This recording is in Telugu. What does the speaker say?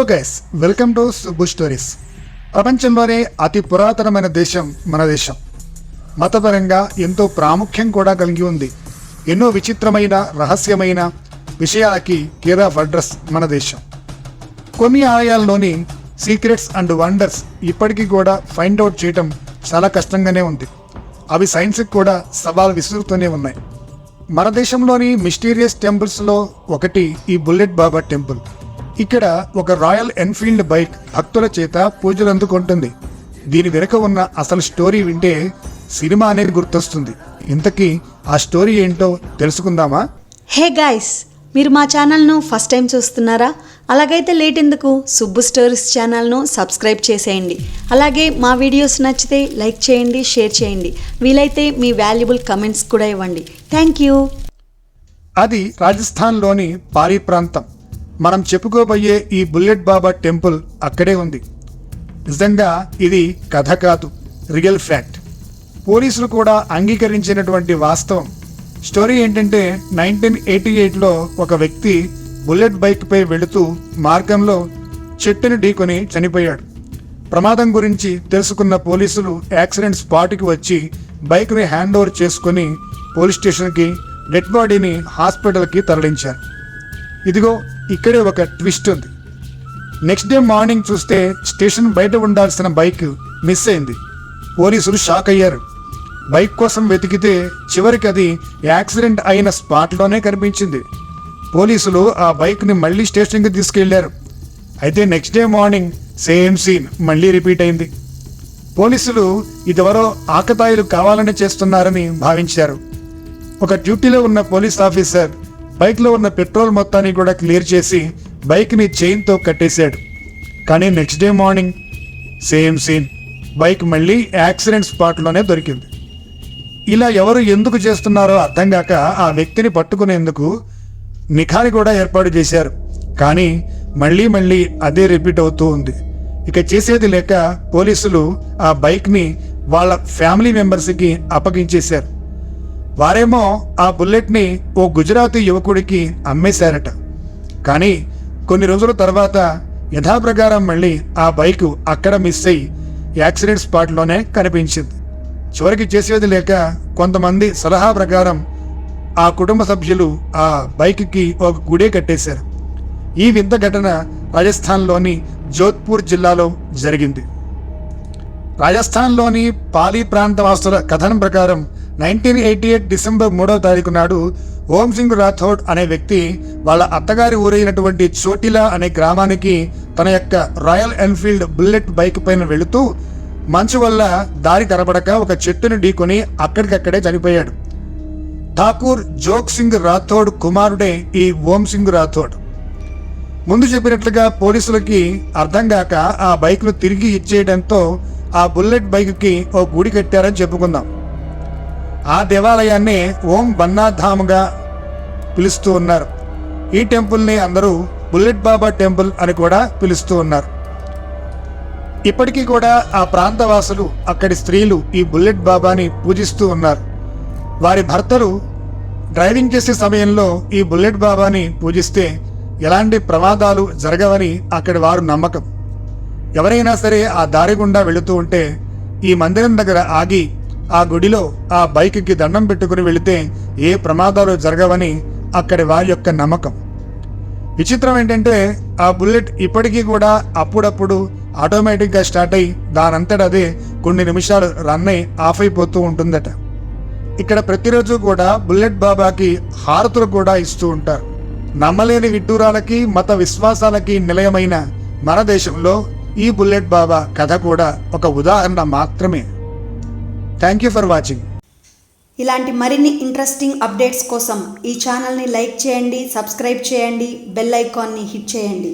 Hello guys welcome to Subbu stories ప్రపంచంలోనే అతి పురాతనమైన దేశం మన దేశం. మతపరంగా ఎంతో ప్రాముఖ్యం కూడా కలిగి ఉంది. ఎన్నో విచిత్రమైన రహస్యమైన విషయాలకి కేర్ ఆఫ్ అడ్రస్ మన దేశం. కొన్ని ఆలయాల్లోని సీక్రెట్స్ అండ్ వండర్స్ ఇప్పటికీ కూడా ఫైండ్ అవుట్ చేయటం చాలా కష్టంగానే ఉంది. అవి సైన్స్కి కూడా సవాల్ విసురుతూనే ఉన్నాయి. మన దేశంలోని మిస్టీరియస్ టెంపుల్స్లో ఒకటి ఈ బుల్లెట్ బాబా టెంపుల్ ఇక్కడ ఒక రాయల్ ఎన్ఫీల్డ్ బైక్ భక్తుల చేత పూజలు అందుకుంటుంది దీని వెనుక ఉన్న అసలు స్టోరీ వింటే సినిమా అనేది గుర్తొస్తుంది. ఇంతకీ ఆ స్టోరీ ఏంటో తెలుసుకుందామా? హే గాయ్స్ మీరు మా ఛానల్ను ఫస్ట్ టైం చూస్తున్నారా? అలాగైతే లేట్ ఎందుకు? సుబ్బు స్టోరీస్ ఛానల్ను సబ్స్క్రైబ్ చేసేయండి. అలాగే మా వీడియోస్ నచ్చితే లైక్ చేయండి షేర్ చేయండి. వీలైతే మీ వాల్యుబుల్ కమెంట్స్ కూడా ఇవ్వండి. Thank you. అది రాజస్థాన్లోని పారీ ప్రాంతం. మనం చెప్పుకోబోయే ఈ బుల్లెట్ బాబా టెంపుల్ అక్కడే ఉంది. నిజంగా ఇది కథ కాదు రియల్ ఫ్యాక్ట్. పోలీసులు కూడా అంగీకరించినటువంటి వాస్తవం. స్టోరీ ఏంటంటే నైన్టీన్ ఎయిటీ ఎయిట్లో ఒక వ్యక్తి బుల్లెట్ బైక్పై వెళుతూ మార్గంలో చెట్టుని ఢీకొని చనిపోయాడు. ప్రమాదం గురించి తెలుసుకున్న పోలీసులు యాక్సిడెంట్ స్పాట్కి వచ్చి బైక్ని హ్యాండ్ ఓవర్ చేసుకుని పోలీస్ స్టేషన్కి డెడ్ బాడీని హాస్పిటల్కి తరలించారు. ఇదిగో ఇక్కడే ఒక ట్విస్ట్ ఉంది. నెక్స్ట్ డే మార్నింగ్ చూస్తే స్టేషన్ బయట ఉండాల్సిన బైక్ మిస్ అయింది. పోలీసులు షాక్ అయ్యారు. బైక్ కోసం వెతికితే చివరికి అది యాక్సిడెంట్ అయిన స్పాట్లోనే కనిపించింది. పోలీసులు ఆ బైక్ని మళ్ళీ స్టేషన్కి తీసుకెళ్ళారు. అయితే next day morning same scene మళ్ళీ రిపీట్ అయింది. పోలీసులు ఇదివరో ఆకతాయిలు కావాలని చేస్తున్నారని భావించారు. ఒక డ్యూటీలో ఉన్న పోలీస్ ఆఫీసర్ బైక్లో ఉన్న పెట్రోల్ మొత్తాన్ని కూడా క్లియర్ చేసి బైక్ని చైన్తో కట్టేశాడు. కానీ next day morning same scene bike మళ్ళీ యాక్సిడెంట్ స్పాట్లోనే దొరికింది. ఇలా ఎవరు ఎందుకు చేస్తున్నారో అర్థం కాక ఆ వ్యక్తిని పట్టుకునేందుకు నిఖాని కూడా ఏర్పాటు చేశారు. కానీ మళ్ళీ మళ్ళీ అదే రిపీట్ అవుతూ ఉంది. ఇక చేసేది లేక పోలీసులు ఆ బైక్ని వాళ్ళ ఫ్యామిలీ మెంబర్స్కి అప్పగించేశారు. వారేమో ఆ బుల్లెట్ని ఓ గుజరాతీ యువకుడికి అమ్మేశారట. కానీ కొన్ని రోజుల తర్వాత యథాప్రకారం మళ్ళీ ఆ బైకు అక్కడ మిస్ అయ్యి యాక్సిడెంట్ స్పాట్లోనే కనిపించింది. చివరికి చేసేది లేక కొంతమంది సలహా ప్రకారం ఆ కుటుంబ సభ్యులు ఆ బైక్కి ఒక గుడే కట్టేశారు. ఈ వింత ఘటన రాజస్థాన్లోని జోధ్పూర్ జిల్లాలో జరిగింది. రాజస్థాన్లోని పాలీ ప్రాంతవాసుల కథనం ప్రకారం నైన్టీన్ ఎయిటీ ఎయిట్ డిసెంబర్ మూడవ తారీఖు నాడు ఓం సింగ్ రాథోడ్ అనే వ్యక్తి వాళ్ళ అత్తగారి ఊరైనటువంటి చోటిలా అనే గ్రామానికి తన యొక్క రాయల్ ఎన్ఫీల్డ్ బుల్లెట్ బైక్ పైన వెళుతూ మంచు వల్ల దారి కనబడక ఒక చెట్టుని ఢీకొని అక్కడికక్కడే చనిపోయాడు. ఠాకూర్ జోక్ సింగ్ రాథోడ్ కుమారుడే ఈ ఓం సింగ్ రాథోడ్. ముందు చెప్పినట్లుగా పోలీసులకి అర్థం కాక ఆ బైక్ను తిరిగి ఇచ్చేయడంతో ఆ బుల్లెట్ బైక్కి ఓ గుడి కట్టారని చెప్పుకుందాం. ఆ దేవాలయాన్ని ఓం బన్నాధామ్గా పిలుస్తూ ఉన్నారు. ఈ టెంపుల్ని అందరూ బుల్లెట్ బాబా టెంపుల్ అని కూడా పిలుస్తూ ఉన్నారు. ఇప్పటికీ కూడా ఆ ప్రాంతవాసులు అక్కడి స్త్రీలు ఈ బుల్లెట్ బాబాని పూజిస్తూ ఉన్నారు. వారి భర్తలు డ్రైవింగ్ చేసే సమయంలో ఈ బుల్లెట్ బాబాని పూజిస్తే ఎలాంటి ప్రమాదాలు జరగవని అక్కడి వారు నమ్మకం. ఎవరైనా సరే ఆ దారి గుండా వెళుతూ ఉంటే ఈ మందిరం దగ్గర ఆగి ఆ గుడిలో ఆ బైక్కి దండం పెట్టుకుని వెళితే ఏ ప్రమాదాలు జరగవని అక్కడి వారి యొక్క నమ్మకం. విచిత్రం ఏంటంటే ఆ బుల్లెట్ ఇప్పటికీ కూడా అప్పుడప్పుడు ఆటోమేటిక్గా స్టార్ట్ అయ్యి దానంతట అదే కొన్ని నిమిషాలు రన్ అయి ఆఫ్ అయిపోతూ ఉంటుందట. ఇక్కడ ప్రతిరోజు కూడా బుల్లెట్ బాబాకి హారతులు కూడా ఇస్తూ ఉంటారు. నమ్మలేని విడ్డూరాలకి మత విశ్వాసాలకి నిలయమైన మన దేశంలో ఈ బుల్లెట్ బాబా కథ కూడా ఒక ఉదాహరణ మాత్రమే. థ్యాంక్ యూ ఫర్ వాచింగ్ ఇలాంటి మరిన్ని ఇంట్రెస్టింగ్ అప్డేట్స్ కోసం ఈ ఛానల్ని లైక్ చేయండి సబ్స్క్రైబ్ చేయండి బెల్ ఐకాన్ని హిట్ చేయండి.